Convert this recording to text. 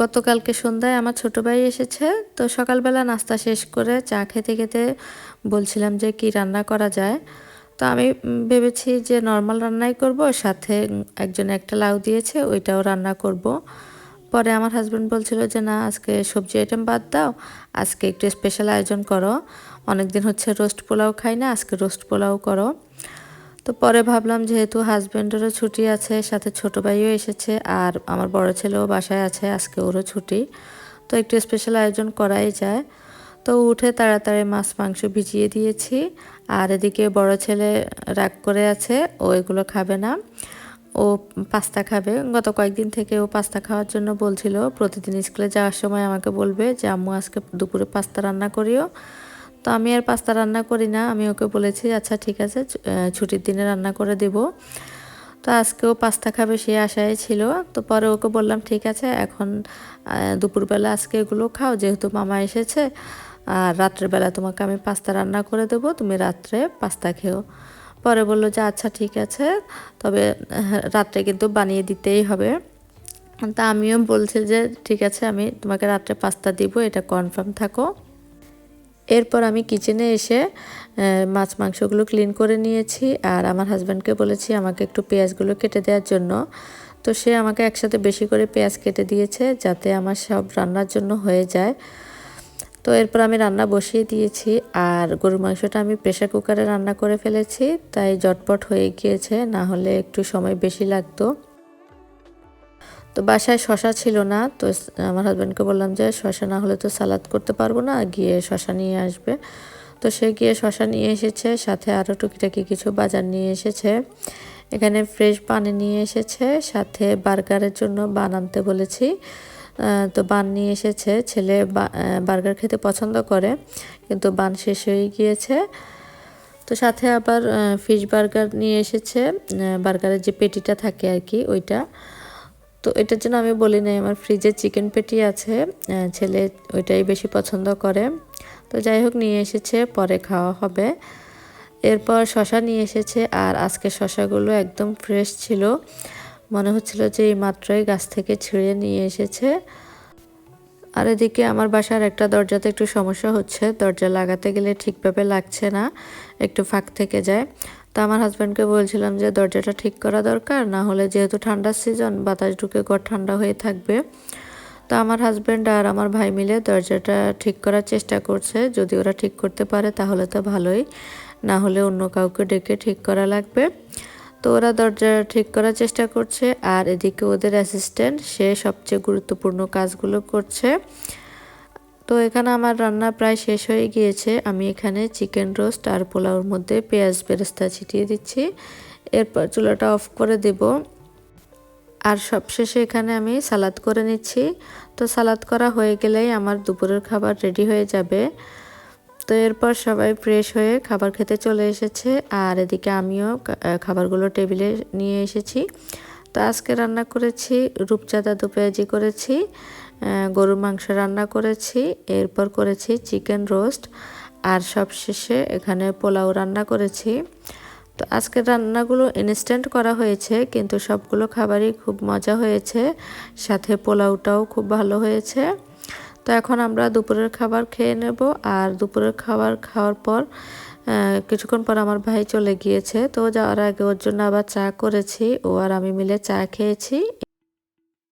গতকালকে সন্ধ্যায় আমার ছোট ভাই এসেছে, তো সকালবেলা নাস্তা শেষ করে চা খেতে খেতে বলছিলাম যে কি রান্না করা যায়। তো আমি ভেবেছি যে নর্মাল রান্নাই করব, সাথে একজন একটা লাউ দিয়েছে, ওইটাও রান্না করব। পরে আমার হাজব্যান্ড বলছিল যে, না, আজকে সবজি আইটেম বাদ দাও, আজকে একটু স্পেশাল আয়োজন করো। অনেকদিন হচ্ছে রোস্ট পোলাও খাই না, আজকে রোস্ট পোলাও করো। তো পরে ভাবলাম যেহেতু হাজব্যান্ডেরও ছুটি আছে, সাথে ছোট ভাইও এসেছে আর আমার বড় ছেলেও বাসায় আছে, আজকে ওরও ছুটি। তো একটু স্পেশাল আয়োজন করাই যায়। তো উঠে তাড়াতাড়ি মাছ, মাংস ভিজিয়ে দিয়েছি আর এদিকে বড় ছেলে রাগ করে আছে, ও এগুলো খাবে না। ও পাস্তা খাবে। গত কয়েকদিন থেকে ও পাস্তা খাওয়ার জন্য বলছিল, প্রতিদিন স্কুলে যাওয়ার সময় আমাকে বলবে যে, আম্মু, আজকে দুপুরে পাস্তা রান্না করিও। তো আমি আর পাস্তা রান্না করি না। আমি ওকে বলেছি আচ্ছা ঠিক আছে ছুটির দিনে রান্না করে দেব। তো আজকেও পাস্তা খাবে, সে আশায় ছিল। তো পরে ওকে বললাম, ঠিক আছে, এখন দুপুরবেলা আজকে এগুলো খাও, যেহেতু মামা এসেছে, আর রাত্রেবেলা তোমাকে আমি পাস্তা রান্না করে দেবো, তুমি রাত্রে পাস্তা খেও। পরে বলল যে আচ্ছা ঠিক আছে, তবে, রাত্রে কিন্তু বানিয়ে দিতেই হবে। তা আমিও বলছি যে, ঠিক আছে, আমি তোমাকে রাত্রে পাস্তা দিব, এটা কনফার্ম থাকো। এরপর আমি কিচেনে এসে মাছ মাংসগুলো ক্লিন করে নিয়েছি আর আমার হাজব্যান্ডকে বলেছি আমাকে একটু পেঁয়াজগুলো কেটে দেওয়ার জন্য। তো সে আমাকে একসাথে বেশি করে পেঁয়াজ কেটে দিয়েছে যাতে আমার সব রান্নার জন্য হয়ে যায়। তো এরপর আমি রান্না বসিয়ে দিয়েছি আর গরুর মাংসটা আমি প্রেশার কুকারে রান্না করে ফেলেছি, তাই জটপট হয়ে গিয়েছে, না হলে একটু সময় বেশি লাগতো। তো বাসায় শশা ছিল না, তো আমার হাজব্যান্ডকে বললাম যে শশা না হলে তো সালাদ করতে পারব না, গিয়ে শশা নিয়ে আসবে। তো সে গিয়ে শশা নিয়ে এসেছে, সাথে আরও টুকিটাকি কিছু বাজার নিয়ে এসেছে। এখানে ফ্রেশ পানি নিয়ে এসেছে, সাথে বার্গারের জন্য বান আনতে বলেছি। তো বান নিয়ে এসেছে, ছেলে বার্গার খেতে পছন্দ করে, কিন্তু বান শেষ হয়ে গিয়েছে। তো সাথে আবার ফিশ বার্গার নিয়ে এসেছে বার্গারের যে পেটিটা থাকে আর কি, ওইটা। তো এটার জন্য আমি বলি নাই, আমার ফ্রিজে চিকেন পেটি আছে ছেলে ওইটাই বেশি পছন্দ করে। তো যাই হোক, নিয়ে এসেছে, পরে খাওয়া হবে। এরপর শশা নিয়ে এসেছে, আর আজকে শশাগুলো একদম ফ্রেশ ছিল। মনে হচ্ছিল যে এই মাত্রই গাছ থেকে ছিঁড়ে নিয়ে এসেছে। আর এদিকে আমার বাসার একটা দরজাতে একটু সমস্যা হচ্ছে, দরজা লাগাতে গেলে ঠিকভাবে লাগছে না, একটু ফাঁক থেকে যায়। তো আমার হাজব্যান্ডকে বলছিলাম যে, দরজাটা ঠিক করা দরকার, না হলে যেহেতু ঠান্ডার সিজন বাতাস ঢুকে ঘর ঠান্ডা হয়ে থাকবে। তো আমার হাজব্যান্ড আর আমার ভাই মিলে দরজাটা ঠিক করার চেষ্টা করছে। যদি ওরা ঠিক করতে পারে, তাহলে তো ভালোই। না হলে অন্য কাউকে ডেকে ঠিক করা লাগবে। তো ওরা দরজা ঠিক করার চেষ্টা করছে। আর এদিকে ওদের অ্যাসিস্ট্যান্ট সে সবচেয়ে গুরুত্বপূর্ণ কাজগুলো করছে। তো এখানে আমার রান্না প্রায় শেষ হয়ে গিয়েছে। আমি এখানে চিকেন রোস্ট আর পোলাওর মধ্যে পেঁয়াজ বেরেস্তা ছিটিয়ে দিচ্ছি। এরপর চুলাটা অফ করে দেব। আর সবশেষে এখানে আমি সালাদ করে নিচ্ছি। তো সালাদ করা হয়ে গেলেই আমার দুপুরের খাবার রেডি হয়ে যাবে। তো এরপর সবাই ফ্রেশ হয়ে খাবার খেতে চলে এসেছে। আর এদিকে আমিও খাবারগুলো টেবিলে নিয়ে এসেছি। তো আজকে রান্না করেছি, রূপচাঁদা দু পেঁয়াজি করেছি গরুর মাংস রান্না করেছি, এরপর করেছি চিকেন রোস্ট, আর সবশেষে এখানে পোলাও রান্না করেছি। তো আজকের রান্নাগুলো ইনস্ট্যান্ট করা হয়েছে, কিন্তু সবগুলো খাবারই খুব মজা হয়েছে, সাথে পোলাওটাও খুব ভালো হয়েছে। তো এখন আমরা দুপুরের খাবার খেয়ে নেব, আর দুপুরের খাবার খাওয়ার পর কিছুক্ষণ পর আমার ভাই চলে গিয়েছে, তো যাওয়ার আগে ওর জন্য আবার চা করেছি, ও আর আমি মিলে চা খেয়েছি।